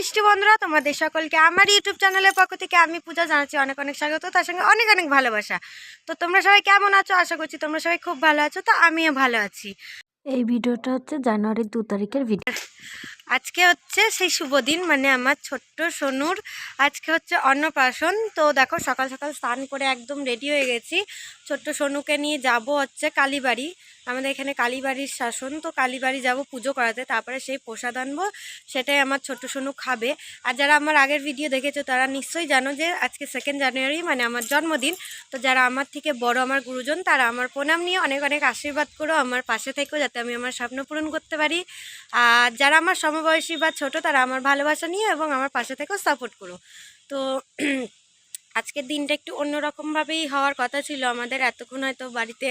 মিষ্টি বন্ধুরা তোমাদের সকলকে আমার ইউটিউব চ্যানেলের পক্ষ থেকে আমি পূজা জানাচ্ছি অনেক অনেক স্বাগত তার সঙ্গে অনেক অনেক ভালোবাসা। তো তোমরা সবাই কেমন আছো? আশা করছি তোমরা সবাই খুব ভালো আছো তো আমিও ভালো আছি। এই ভিডিওটা হচ্ছে জানুয়ারির দু তারিখের ভিডিও। আজকে হচ্ছে সেই শুভ দিন মানে আমার ছোট্ট সোনুর। আজকে হচ্ছে অন্নপ্রাশন তো দেখো সকাল সকাল স্নান করে একদম রেডি হয়ে গেছি। ছোট্ট সোনুকে নিয়ে যাব হচ্ছে কালীবাড়ি। আমাদের এখানে কালীবাড়ির শাসন, তো কালীবাড়ি যাব পুজো করাতে। তারপরে সেই প্রসাদ আনব, সেটাই আমার ছোট্ট সোনু খাবে। আর যারা আমার আগের ভিডিও দেখেছ, তারা নিশ্চয়ই জানো যে আজকে সেকেন্ড জানুয়ারি মানে আমার জন্মদিন। তো যারা আমার থেকে বড় আমার গুরুজন, তারা আমার প্রণাম নিয়ে অনেক অনেক আশীর্বাদ করো আমার পাশে থেকেও যাতে আমি আমার স্বপ্ন পূরণ করতে পারি। আর যারা আমার সমবয়সী বা ছোট, তারা আমার ভালোবাসা নিয়ে এবং আমার পাশে থেকেও সাপোর্ট করো। তো আজকের দিনটা একটু অন্যরকমভাবেই হওয়ার কথা ছিল। আমাদের এতক্ষণ হয়তো বাড়িতে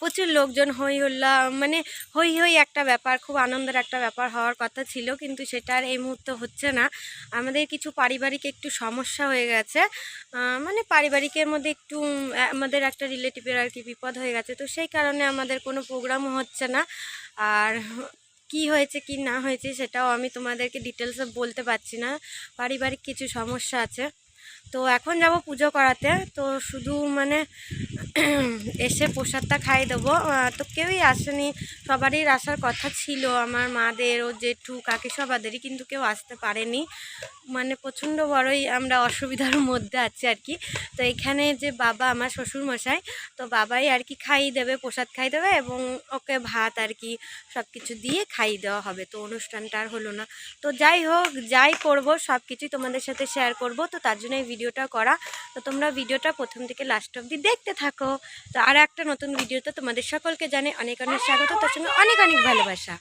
প্রচুর লোকজন হই হল্লা মানে হই হই একটা ব্যাপার, খুব আনন্দের একটা ব্যাপার হওয়ার কথা ছিল, কিন্তু সেটা আর এই মুহূর্তে হচ্ছে না। আমাদের কিছু পারিবারিক একটু সমস্যা হয়ে গেছে। মানে পারিবারিকের মধ্যে একটু আমাদের একটা রিলেটিভের আর কি বিপদ হয়ে গেছে, তো সেই কারণে আমাদের কোনো প্রোগ্রামও হচ্ছে না। আর কি হয়েছে, কি না হয়েছে, সেটাও আমি তোমাদেরকে ডিটেলসে বলতে পারছি না। পারিবারিক কিছু সমস্যা আছে। তো এখন যাব পুজো করাতে। তো শুধু মানে এসে প্রসাদটা খাই দেবো। তো কেউই আসেনি। সবারই আসার কথা ছিল। আমার মাদের ও জেঠু, কাকি সবাদেরই কিন্তু কেউ আসতে পারেনি। মানে প্রচণ্ড বড়ই আমরা অসুবিধার মধ্যে আছি আর কি। তো এখানে যে বাবা, আমার শ্বশুর মশাই তো বাবাই আর কি খাইয়ে দেবে, প্রসাদ খাই দেবে এবং ওকে ভাত আর কি সব কিছু দিয়ে খাইয়ে দেওয়া হবে। তো অনুষ্ঠানটা আর হলো না। তো যাই হোক, যাই করব সব কিছুই তোমাদের সাথে শেয়ার করব। তো তার জন্য ভিডিওটা করা। তো তোমরা ভিডিওটা প্রথম থেকে লাস্ট অবধি দেখতে থাকো। তো আর একটা নতুন ভিডিওতে তোমাদের সকলকে জানে অনেক অনেক স্বাগত। তার সঙ্গে অনেক অনেক ভালোবাসা।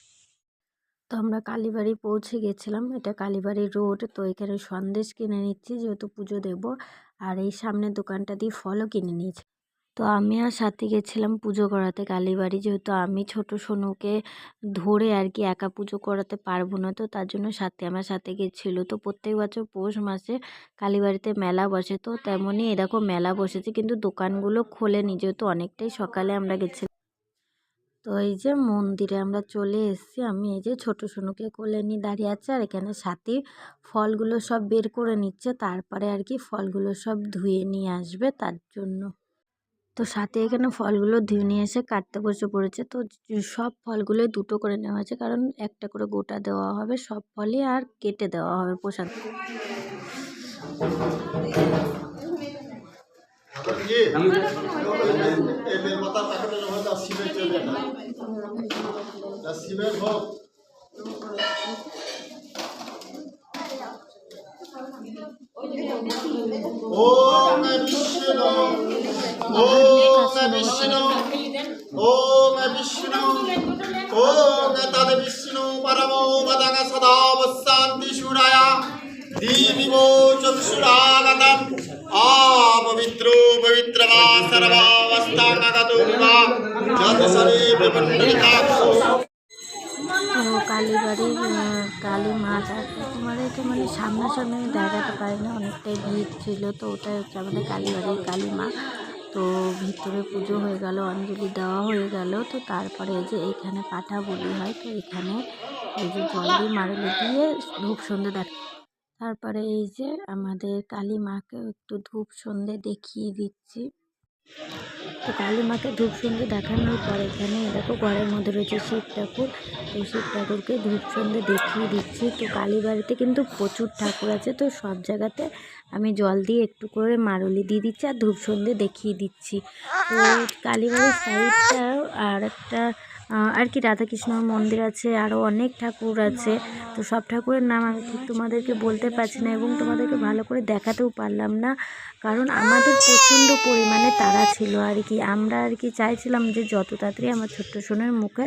তো আমরা কালীবাড়ি পৌঁছে গেছিলাম। এটা কালীবাড়ি রোড, তো এখানে সন্দেশ কিনে নিচ্ছি, যেহেতু পুজো দেব। আর এই সামনের দোকানটা দিয়ে ফলও কিনে নিয়েছি। তো আমি আর সাথে গেছিলাম পুজো করাতে কালীবাড়ি। যেহেতু আমি ছোট সোনুকে ধরে আর কি একা পুজো করাতে পারব না, তো তার জন্য সাথে আমার সাথে গেছিল। তো প্রত্যেক বছর পৌষ মাসে কালীবাড়িতে মেলা বসে, তো তেমনই এরকম মেলা বসেছে, কিন্তু দোকানগুলো খোলেনি, যেহেতু অনেকটাই সকালে আমরা গেছিলাম তো এই যে মন্দিরে আমরা চলে এসেছি, আমি এই যে ছোট সোনুকে কোলে নিয়ে দাঁড়িয়ে আছে, আর এখানে সাথে ফলগুলো সব বের করে নিচ্ছে, তারপরে আর কি ফলগুলো সব ধুয়ে নিয়ে আসবে তার জন্য। তো সাথে এখানে ফলগুলো ধুয়ে নিয়ে এসে কাটতে বসে পড়েছে। তো সব ফলগুলোই দুটো করে নেওয়া হয়েছে। কারণ একটা করে গোটা দেওয়া হবে, সব ফলই আর কেটে দেওয়া হবে প্রসাদ। এদের তো কালীবাড়ির কালী মাছ আর তোমাদেরকে মানে সামনাসামনি দেখাতে পারি না অনেকটাই ভিড় ছিল তো ওটাই হচ্ছে আমাদের কালীবাড়ির কালী মা। তো ভিতরে পুজো হয়ে গেল, অঞ্জলি দেওয়া হয়ে গেল। তো তারপরে এই যে এইখানে পাঠা বলি হয়, তো এখানে এই যে জল দিয়ে মারুলি দিয়ে ধূপ সন্ধে দেখ, তারপরে এই যে আমাদের কালী মাকে একটু ধূপ সন্ধে দেখিয়ে দিচ্ছি। তো কালী মাকে ধূপ সন্ধে দেখানোর পর এখানে দেখো ঘরের মধ্যে রয়েছে শিব ঠাকুর। তো শিব ঠাকুরকে ধূপ সন্ধে দেখিয়ে দিচ্ছি। তো কালী বাড়িতে কিন্তু প্রচুর ঠাকুর আছে। তো সব জায়গাতে আমি জল দিয়ে একটু করে মারুলি দিয়ে দিচ্ছি আর ধূপ সন্ধে দেখিয়ে দিচ্ছি। তো কালীবাড়ির সাইডটা আর একটা আর কি রাধাকৃষ্ণর মন্দির আছে আরও অনেক ঠাকুর আছে। তো সব ঠাকুরের নাম আমি ঠিক তোমাদেরকে বলতে পারছি না এবং তোমাদেরকে ভালো করে দেখাতেও পারলাম না। কারণ আমাদের প্রচণ্ড পরিমাণে তারা ছিল আর কি। আমরা আর কি চাইছিলাম যে যত তাড়াতাড়ি আমার ছোট্ট সোনের মুখে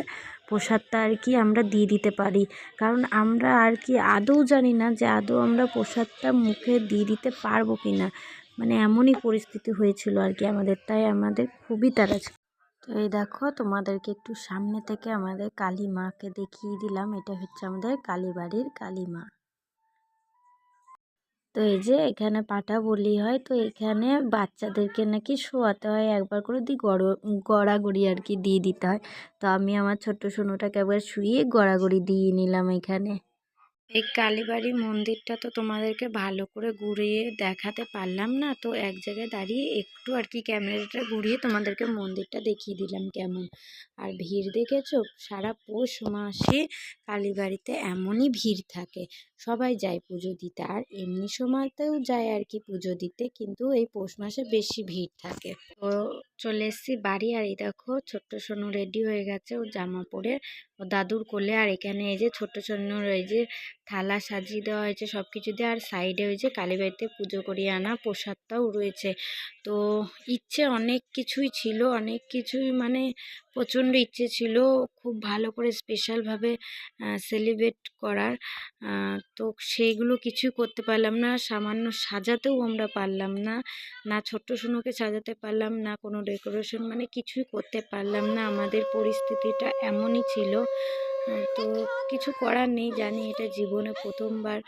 প্রসাদটা আর কি আমরা দিয়ে দিতে পারি। কারণ আমরা আর কি আদৌ জানি না যে আদৌ আমরা প্রসাদটা মুখে দিয়ে দিতে পারব কি না মানে এমনই পরিস্থিতি হয়েছিল আর কি আমাদের। তাই আমাদের খুবই তারা ছিল তো এই দেখো, তোমাদেরকে একটু সামনে থেকে আমাদের কালী মাকে দেখিয়ে দিলাম। এটা হচ্ছে আমাদের কালীবাড়ির কালী মা তো এই যে এখানে পাটা বলি হয়, তো এখানে বাচ্চাদেরকে নাকি শোয়াতে হয়, একবার করে দিয়ে গড়, গড়াগড়ি আর কি দিয়ে দিতে হয়। তো আমি আমার ছোট্ট সোনুটাকে একবার শুয়ে গড়াগড়ি দিয়ে নিলাম এখানে। এই কালীবাড়ি মন্দিরটা তো তোমাদেরকে ভালো করে ঘুরিয়ে দেখাতে পারলাম না। তো এক জায়গায় দাঁড়িয়ে একটু আর কি ক্যামেরাটা ঘুরিয়ে তোমাদেরকে মন্দিরটা দেখিয়ে দিলাম কেমন। আর ভিড় দেখেছ? সারা পৌষ মাসে কালীবাড়িতে এমনই ভিড় থাকে। সবাই যায় পুজো দিতে আর এমনি সময়তেও যায় আর কি পুজো দিতে, কিন্তু এই পৌষ মাসে বেশি ভিড় থাকে। তো চলে এসেছি বাড়ি আর এই দেখো ছোট্ট সোনু রেডি হয়ে গেছে ও জামা পরে। ও দাদুর কোলে আর এখানে এই যে ছোট্ট সোনুর এই যে থালা সাজিয়ে দেওয়া হয়েছে সব কিছু দিয়ে। আর সাইডে ওই যে কালীবাড়িতে পুজো করিয়ে আনা প্রসাদটাও রয়েছে। তো ইচ্ছে অনেক কিছুই ছিল, অনেক কিছুই মানে প্রচণ্ড ইচ্ছে ছিল খুব ভালো করে স্পেশালভাবে সেলিব্রেট করার। তো সেইগুলো কিছুই করতে পারলাম না, সামান্য সাজাতেও আমরা পারলাম না। না ছোট্ট সোনুকে সাজাতে পারলাম না, কোনো ডেকোরেশন মানে কিছুই করতে পারলাম না। আমাদের পরিস্থিতিটা এমনই ছিল। তো কিছু করার নেই, জানি এটা জীবনে প্রথমবার।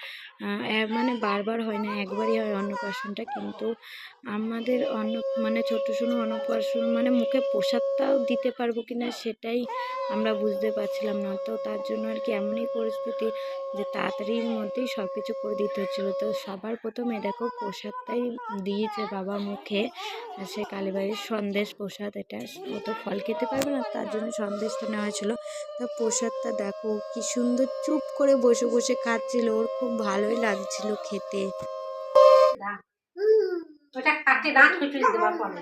মানে বারবার হয় না, একবারই হয় অন্নপ্রাশনটা। কিন্তু আমাদের অন্ন মানে ছোটো শুনো অন্নপ্রাশন মানে মুখে প্রসাদটাও দিতে পারব কিনা সেটাই আমরা বুঝতে পারছিলাম না। তো তার জন্য আর কি এমনই পরিস্থিতি যে তাড়াতাড়ির মধ্যেই সব কিছু করে দিতে হচ্ছিল। তো সবার প্রথমে দেখো প্রসাদটাই দিয়েছে বাবা মুখে। সে কালীবাড়ির সন্দেশ প্রসাদ এটা ও তো ফল খেতে পারবে না তার জন্য সন্দেশটা নেওয়া হয়েছিলো। তো প্রসাদটা দেখো কি সুন্দর চুপ করে বসে বসে খাচ্ছিল ওর খুব ভালোই লাগছিল খেতে। ওটা কাটে দাঁত কুচুরি দেওয়ার পরে।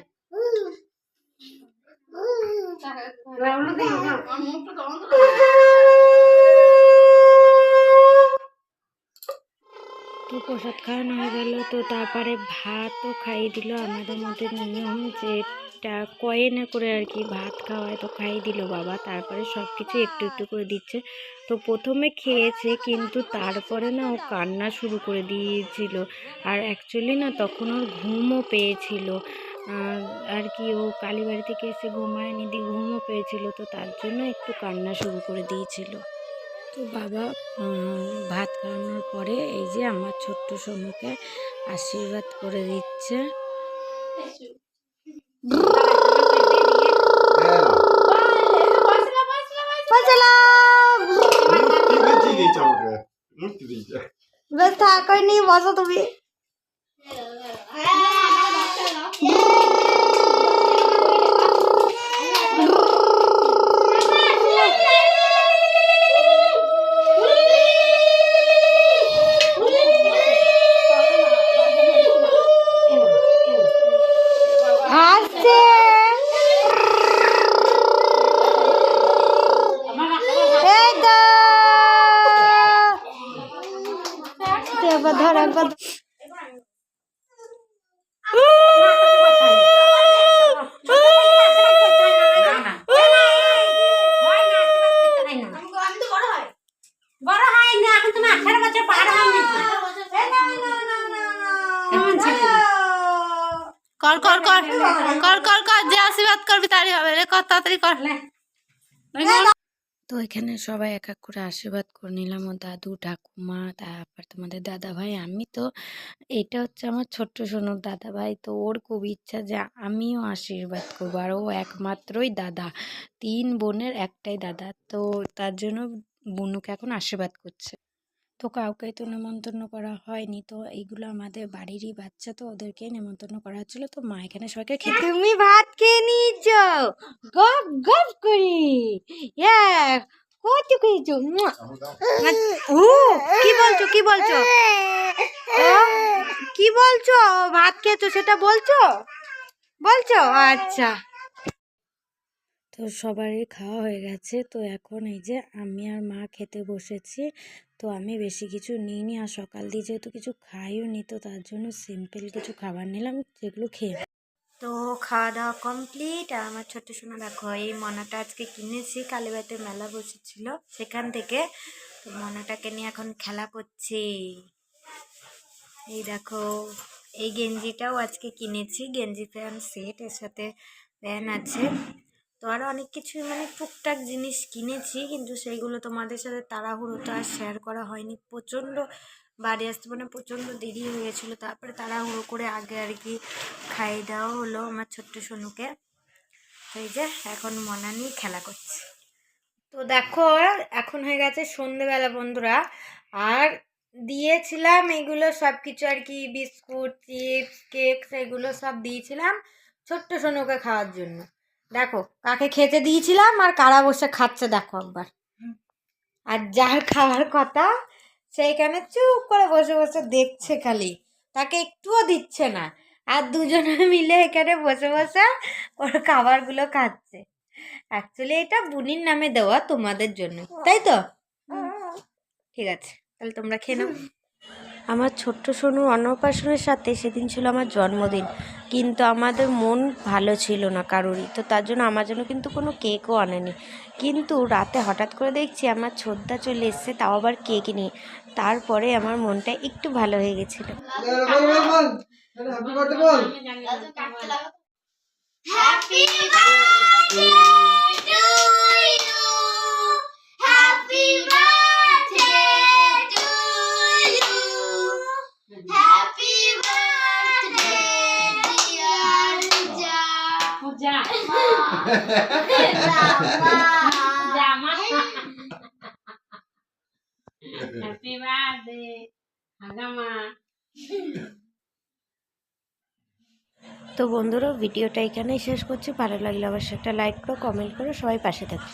তো প্রসাদ খাওয়ানো হয়ে গেল। তো তারপরে ভাতও খাইয়ে দিল। আমাদের মধ্যে নিয়ম যেটা কয়েনে করে আর কি ভাত খাওয়ায় তো খাইয়ে দিল বাবা। তারপরে সব কিছু একটু একটু করে দিচ্ছে। তো প্রথমে খেয়েছে কিন্তু তারপরে না ও কান্না শুরু করে দিয়েছিল। আর অ্যাকচুয়ালি না তখন ওর ঘুমও পেয়েছিল। আর কি ও কালীবাড়ি থেকে এসে ঘুমায়নি, দিয়ে ঘুমও পেয়েছিল। তো তার জন্য একটু কান্না শুরু করে দিয়েছিল। তো বাবা ভাত খাওয়ানোর পরে এই যে আমার ছোট্ট সোনুকে আশীর্বাদ করে দিচ্ছে। বেশ থাকো বসো তুমি। 哇塞 কর কর কর। কর কর কর যে আশীর্বাদ করবি তারই হবে। রে কর তাড়াতাড়ি কর। তো এখানে সবাই এক এক করে আশীর্বাদ করে নিলাম। ও দাদু ঠাকুমা তারপর তোমাদের দাদা ভাই আমি তো এটা হচ্ছে আমার ছোট্ট সোনুর দাদা ভাই তো ওর খুব ইচ্ছা যে আমিও আশীর্বাদ করব। আর ও একমাত্রই দাদা। তিন বোনের একটাই দাদা। তো তার জন্য বুনুকে এখন আশীর্বাদ করছে। তো কাউকে তো নেমন্তন্ন করা হয়নি। তো এইগুলো আমাদের বাড়িরই বাচ্চা তো ওদেরকে নেমন্তন্ন করা হচ্ছিল। তো মা এখানে সবাইকে খেতে তুমি ভাত খেয়ে নিয়েছ? গপ গপ করি। হ্যাঁ কত খেয়েছো? ও কি বলছো কি বলছো? কি বলছো? ভাত খেয়েছো সেটা বলছো? বলছো? আচ্ছা। তো সবারই খাওয়া হয়ে গেছে। তো এখন এই যে আমি আর মা খেতে বসেছি। তো আমি বেশি কিছু নিইনি আর সকাল দিয়ে যেহেতু কিছু খাইও নি তো তার জন্য সিম্পল কিছু খাবার নিলাম, যেগুলো খেয়ে তো খাওয়া দাওয়া কমপ্লিট আর আমার ছোট সোনা দেখো, এই মনাটা আজকে কিনেছি, কালীবাড়িতে মেলা বসেছিল, সেখান থেকে মনাটাকে নিয়ে এখন খেলা করছে। এই দেখো, এই গেঞ্জিটাও আজকে কিনেছি, গেঞ্জি প্যান্ট, সেট, এর সাথে প্যান্ট আছে। তো আরও অনেক কিছুই মানে টুকটাক জিনিস কিনেছি, কিন্তু সেইগুলো তোমাদের সাথে তাড়াহুড়োতে আর শেয়ার করা হয়নি। প্রচণ্ড বাড়ি আসতে মানে প্রচণ্ড দেরি হয়ে তারপরে তাড়াহুড়ো করে আগে আর কি খাইয়ে দেওয়া হলো আমার ছোট্ট সোনুকে। এই যে এখন মনা নিয়ে খেলা করছে। তো দেখো, এখন হয়ে গেছে সন্ধেবেলা বন্ধুরা। আর দিয়েছিলাম এগুলো সব কিছু আর কি, বিস্কুট, চিপস, কেক এগুলো সব দিয়েছিলাম ছোট্ট সোনুকে খাওয়ার জন্য। দেখো কাকে খেতে দিয়েছিলাম আর কারা বসে খাচ্ছে দেখো একবার। আর যার খাওয়ার কথা সেইখানে চুপ করে বসে বসে দেখছে খালি। তাকে একটুও দিচ্ছে না। আর দুজনে মিলে এখানে বসে বসে ওর খাবারগুলো খাচ্ছে। অ্যাকচুয়ালি এটা বুনির নামে দেওয়া তোমাদের জন্য তাই তো? ঠিক আছে তাহলে তোমরা খেয়ে নাও। আমার ছোট্ট সোনু অন্নপ্রাশনের সাথে সেদিন ছিল আমার জন্মদিন। কিন্তু আমাদের মন ভালো ছিল না কারোরই। তো তার জন্য আমার জন্য কিন্তু কোনো কেকও আনেনি। কিন্তু রাতে হঠাৎ করে দেখছি আমার ছোটদা চলে এসছে, তাও আবার কেক নিয়ে। তারপরে আমার মনটা একটু ভালো হয়ে গেছিল। Happy birthday to you. Happy birthday to you. Happy birthday, dear Jam. Puja Rama. তো বন্ধুরা, ভিডিওটা এখানেই শেষ করছি। ভালো লাগলে অবশ্যই একটা লাইক করো কমেন্ট করো, সবাই পাশে থাকো।